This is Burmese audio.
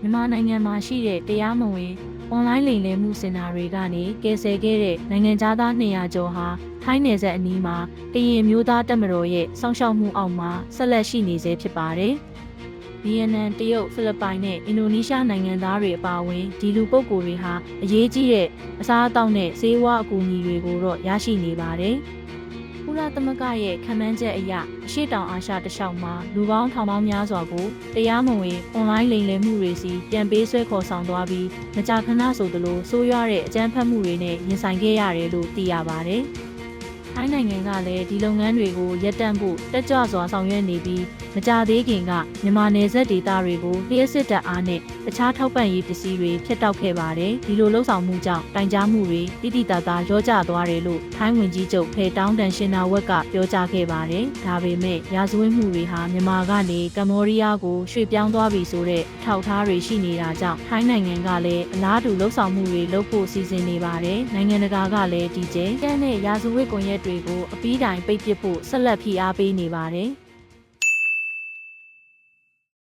မြန်မာနိုင်ငံမှာရှိတဲ့တရားမဝင်အွန်လိုင်းလိမ်လည်မှုစင်တာတွေကနေကယ်ဆယ်ခဲ့တဲ့နိုင်ငံသား200ကျော်ဟာထိုင်းနယ်စပ်အနီးမှာကရင်မျိုးသားတပ်မတော်ရဲ့စောင့်ရှောက်မှုအောက်မှာဆက်လက်ရှိနေဆဲဖြစ်ပါတယ်။ဗီယက်နမ်တရုတ်ဖိလစ်ပိုင်နဲ့အင်ဒိုနီးရှားနိုင်ငံသားတွေအပါအဝင်ဒီလူပုဂ္ဂိုလ်တွေဟာအရေးကြီးတဲ့အစားအသောက်နဲ့ဆေးဝါးအကူအညီတွေကိုတော့ရရှိနေပါတယ်။ ကုလသမဂ္ဂရဲ့ခံမှန်းချက်အရအရှိတောင်အာရှတလျှောက်မှာလူပေါင်းထောင်ပေါင်းများစွာကိုတရားမဝင်အွန်လိုင်းလိမ်လည်မှုတွေစီပြန်ပေးဆွဲခေါ်ဆောင်သွားပြီးမကြာခဏဆိုသလိုဆိုးရွားတဲ့အကြမ်းဖက်မှုတွေနဲ့ရင်ဆိုင်ခဲ့ရတယ်လို့သိရပါတယ်။ ထိုင်းနိုင်ငံကလည်းဒီလုပ်ငန်းတွေကိုရပ်တန့်ဖို့တက်ကြွစွာဆောင်ရွက်နေပြီးမကြသေးခင်ကမြန်မာနယ်စပ်ဒေသတွေကိုလျှက်စစ်တပ်အားနဲ့တခြားထောက်ပံ့ရေးပစ္စည်းတွေဖျက်တောက်ခဲ့ပါတယ်။ဒီလိုလှုပ်ဆောင်မှုကြောင့်တိုင်ကြားမှုတွေတိတိတတ်သားရောကျသွားတယ်လို့ထိုင်းဝင်ကြီးချုပ်ဖေတောင်းတန်ရှင်နာဝက်ကပြောကြားခဲ့ပါတယ်။ဒါပေမဲ့ရာဇဝတ်မှုတွေဟာမြန်မာကနေကမ္ဘောဒီးယားကိုရွှေ့ပြောင်းသွားပြီဆိုတဲ့ထောက်ထားတွေရှိနေတာကြောင့်ထိုင်းနိုင်ငံကလည်းအလားတူလှုပ်ဆောင်မှုတွေလုပ်ဖို့စီစဉ်နေပါတယ်။နိုင်ငံတကာကလည်းဒီကျဲကန်းနဲ့ရာဇဝတ်ကွန်ရက်တွေကိုအပီးတိုင်ပိတ်ပစ်ဖို့ဆက်လက်ဖိအားပေးနေပါတယ်။